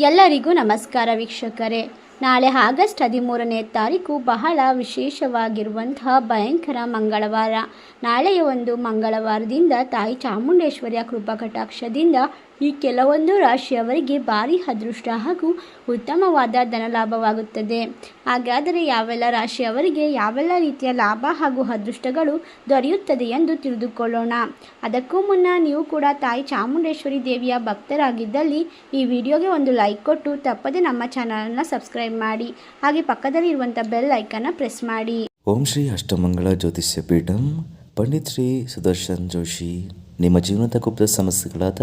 ಎಲ್ಲರಿಗೂ ನಮಸ್ಕಾರ ವೀಕ್ಷಕರೇ. ನಾಳೆ ಆಗಸ್ಟ್ ಹದಿಮೂರನೇ ತಾರೀಕು ಬಹಳ ವಿಶೇಷವಾಗಿರುವಂತಹ ಭಯಂಕರ ಮಂಗಳವಾರ. ನಾಳೆಯ ಒಂದು ಮಂಗಳವಾರದಿಂದ ತಾಯಿ ಚಾಮುಂಡೇಶ್ವರಿಯ ಕೃಪಾ ಕಟಾಕ್ಷದಿಂದ ಈ ಕೆಲವೊಂದು ರಾಶಿಯವರಿಗೆ ಭಾರಿ ಅದೃಷ್ಟ ಹಾಗೂ ಉತ್ತಮವಾದ ಧನಲಾಭವಾಗುತ್ತದೆ. ಹಾಗಾದರೆ ಯಾವೆಲ್ಲ ರಾಶಿಯವರಿಗೆ ಯಾವೆಲ್ಲ ರೀತಿಯ ಲಾಭ ಹಾಗೂ ಅದೃಷ್ಟಗಳು ದೊರೆಯುತ್ತದೆ ಎಂದು ತಿಳಿದುಕೊಳ್ಳೋಣ. ಅದಕ್ಕೂ ಮುನ್ನ ನೀವು ಕೂಡ ತಾಯಿ ಚಾಮುಂಡೇಶ್ವರಿ ದೇವಿಯ ಭಕ್ತರಾಗಿದ್ದಲ್ಲಿ ಈ ವಿಡಿಯೋಗೆ ಒಂದು ಲೈಕ್ ಕೊಟ್ಟು ತಪ್ಪದೆ ನಮ್ಮ ಚಾನಲನ್ನು ಸಬ್ಸ್ಕ್ರೈಬ್ ಮಾಡಿ, ಹಾಗೆ ಪಕ್ಕದಲ್ಲಿ ಇರುವಂಥ ಬೆಲ್ ಐಕನ್ನ ಪ್ರೆಸ್ ಮಾಡಿ. ಓಂ ಶ್ರೀ ಅಷ್ಟಮಂಗಳ ಜ್ಯೋತಿಷ್ಯ ಪೀಠಂ, ಪಂಡಿತ್ ಶ್ರೀ ಸುದರ್ಶನ್ ಜೋಶಿ. ನಿಮ್ಮ ಜೀವನದ ಗುಪ್ತ ಸಮಸ್ಯೆಗಳಾದ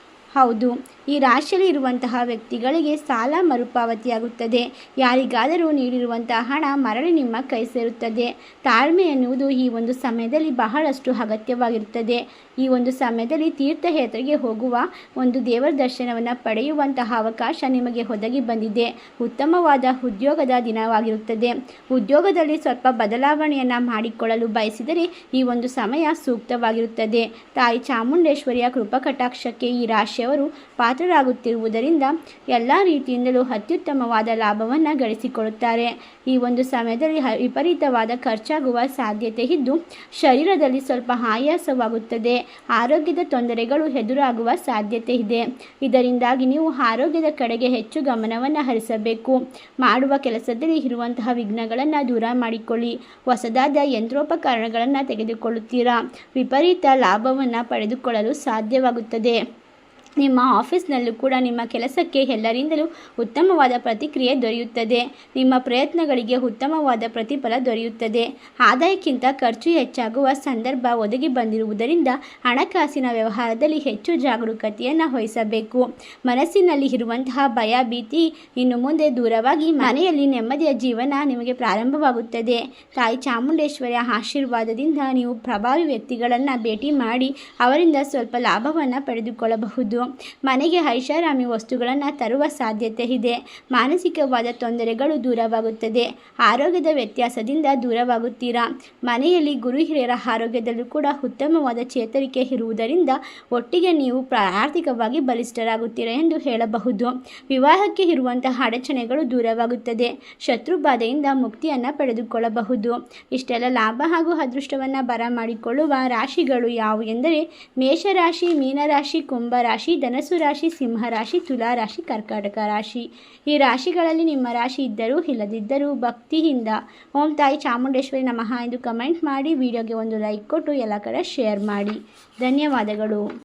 ಹೌದು. ಈ ರಾಶಿಯಲ್ಲಿ ಇರುವಂತಹ ವ್ಯಕ್ತಿಗಳಿಗೆ ಸಾಲ ಮರುಪಾವತಿಯಾಗುತ್ತದೆ. ಯಾರಿಗಾದರೂ ನೀಡಿರುವಂತಹ ಹಣ ಮರಳಿ ನಿಮ್ಮ ಕೈ ಸೇರುತ್ತದೆ. ತಾಳ್ಮೆ ಎನ್ನುವುದು ಈ ಒಂದು ಸಮಯದಲ್ಲಿ ಬಹಳಷ್ಟು ಅಗತ್ಯವಾಗಿರುತ್ತದೆ. ಈ ಒಂದು ಸಮಯದಲ್ಲಿ ತೀರ್ಥಯಾತ್ರೆಗೆ ಹೋಗುವ ಒಂದು ದೇವರ ದರ್ಶನವನ್ನು ಪಡೆಯುವಂತಹ ಅವಕಾಶ ನಿಮಗೆ ಒದಗಿ ಬಂದಿದೆ. ಉತ್ತಮವಾದ ಉದ್ಯೋಗದ ದಿನವಾಗಿರುತ್ತದೆ. ಉದ್ಯೋಗದಲ್ಲಿ ಸ್ವಲ್ಪ ಬದಲಾವಣೆಯನ್ನು ಮಾಡಿಕೊಳ್ಳಲು ಬಯಸಿದರೆ ಈ ಒಂದು ಸಮಯ ಸೂಕ್ತವಾಗಿರುತ್ತದೆ. ತಾಯಿ ಚಾಮುಂಡೇಶ್ವರಿಯ ಕೃಪಕಟಾಕ್ಷಕ್ಕೆ ಈ ರಾಶಿಯವರು ಪಾತ್ರರಾಗುತ್ತಿರುವುದರಿಂದ ಎಲ್ಲ ರೀತಿಯಿಂದಲೂ ಅತ್ಯುತ್ತಮವಾದ ಲಾಭವನ್ನು ಗಳಿಸಿಕೊಳ್ಳುತ್ತಾರೆ ಈ ಒಂದು ಸಮಯದಲ್ಲಿ ವಿಪರೀತವಾದ ಖರ್ಚಾಗುವ ಸಾಧ್ಯತೆ ಇದ್ದು, ಶರೀರದಲ್ಲಿ ಸ್ವಲ್ಪ ಆಯಾಸವಾಗುತ್ತದೆ. ಆರೋಗ್ಯದ ತೊಂದರೆಗಳು ಎದುರಾಗುವ ಸಾಧ್ಯತೆ ಇದೆ. ಇದರಿಂದಾಗಿ ನೀವು ಆರೋಗ್ಯದ ಕಡೆಗೆ ಹೆಚ್ಚು ಗಮನವನ್ನು ಹರಿಸಬೇಕು. ಮಾಡುವ ಕೆಲಸದಲ್ಲಿ ಇರುವಂತಹ ವಿಘ್ನಗಳನ್ನು ದೂರ ಮಾಡಿಕೊಳ್ಳಿ. ಹೊಸದಾದ ಯಂತ್ರೋಪಕರಣಗಳನ್ನು ತೆಗೆದುಕೊಳ್ಳುತ್ತೀರಾ? ವಿಪರೀತ ಲಾಭವನ್ನು ಪಡೆದುಕೊಳ್ಳಲು ಸಾಧ್ಯವಾಗುತ್ತದೆ. ನಿಮ್ಮ ಆಫೀಸ್ನಲ್ಲೂ ಕೂಡ ನಿಮ್ಮ ಕೆಲಸಕ್ಕೆ ಎಲ್ಲರಿಂದಲೂ ಉತ್ತಮವಾದ ಪ್ರತಿಕ್ರಿಯೆ ದೊರೆಯುತ್ತದೆ. ನಿಮ್ಮ ಪ್ರಯತ್ನಗಳಿಗೆ ಉತ್ತಮವಾದ ಪ್ರತಿಫಲ ದೊರೆಯುತ್ತದೆ. ಆದಾಯಕ್ಕಿಂತ ಖರ್ಚು ಹೆಚ್ಚಾಗುವ ಸಂದರ್ಭ ಒದಗಿ ಬಂದಿರುವುದರಿಂದ ಹಣಕಾಸಿನ ವ್ಯವಹಾರದಲ್ಲಿ ಹೆಚ್ಚು ಜಾಗರೂಕತೆಯನ್ನು ವಹಿಸಬೇಕು. ಮನಸ್ಸಿನಲ್ಲಿ ಇರುವಂತಹ ಭಯ, ಭೀತಿ ಇನ್ನು ಮುಂದೆ ದೂರವಾಗಿ ಮನೆಯಲ್ಲಿ ನೆಮ್ಮದಿಯ ಜೀವನ ನಿಮಗೆ ಪ್ರಾರಂಭವಾಗುತ್ತದೆ. ತಾಯಿ ಚಾಮುಂಡೇಶ್ವರಿಯ ಆಶೀರ್ವಾದದಿಂದ ನೀವು ಪ್ರಭಾವಿ ವ್ಯಕ್ತಿಗಳನ್ನು ಭೇಟಿ ಮಾಡಿ ಅವರಿಂದ ಸ್ವಲ್ಪ ಲಾಭವನ್ನು ಪಡೆದುಕೊಳ್ಳಬಹುದು. ಮನೆಗೆ ಐಷಾರಾಮಿ ವಸ್ತುಗಳನ್ನು ತರುವ ಸಾಧ್ಯತೆ ಇದೆ. ಮಾನಸಿಕವಾದ ತೊಂದರೆಗಳು ದೂರವಾಗುತ್ತದೆ. ಆರೋಗ್ಯದ ವ್ಯತ್ಯಾಸದಿಂದ ದೂರವಾಗುತ್ತೀರಾ? ಮನೆಯಲ್ಲಿ ಗುರು ಹಿರಿಯರ ಆರೋಗ್ಯದಲ್ಲೂ ಕೂಡ ಉತ್ತಮವಾದ ಚೇತರಿಕೆ ಇರುವುದರಿಂದ ಒಟ್ಟಿಗೆ ನೀವು ಆರ್ಥಿಕವಾಗಿ ಬಲಿಷ್ಠರಾಗುತ್ತೀರಾ ಎಂದು ಹೇಳಬಹುದು. ವಿವಾಹಕ್ಕೆ ಇರುವಂತಹ ಅಡಚಣೆಗಳು ದೂರವಾಗುತ್ತದೆ. ಶತ್ರು ಬಾಧೆಯಿಂದ ಮುಕ್ತಿಯನ್ನು ಪಡೆದುಕೊಳ್ಳಬಹುದು. ಇಷ್ಟೆಲ್ಲ ಲಾಭ ಹಾಗೂ ಅದೃಷ್ಟವನ್ನು ಬರಮಾಡಿಕೊಳ್ಳುವ ರಾಶಿಗಳು ಯಾವು ಎಂದರೆ ಮೇಷರಾಶಿ, ಮೀನರಾಶಿ, ಕುಂಭರಾಶಿ ಧನಸು ರಾಶಿ, ತುಲಾ ರಾಶಿ, ಕರ್ಕಾಟಕ ರಾಶಿ. ಈ ರಾಶಿಗಳಲ್ಲಿ ನಿಮ್ಮ ರಾಶಿ ಇದ್ದರೂ ಇಲ್ಲದಿದ್ದರೂ ಭಕ್ತಿಯಿಂದ ಓಂ ತಾಯಿ ಚಾಮುಂಡೇಶ್ವರಿ ನಮಃ ಎಂದು ಕಮೆಂಟ್ ಮಾಡಿ, ವಿಡಿಯೋಗೆ ಒಂದು ಲೈಕ್ ಕೊಟ್ಟು ಎಲ್ಲ ಕಡೆ ಶೇರ್ ಮಾಡಿ. ಧನ್ಯವಾದಗಳು.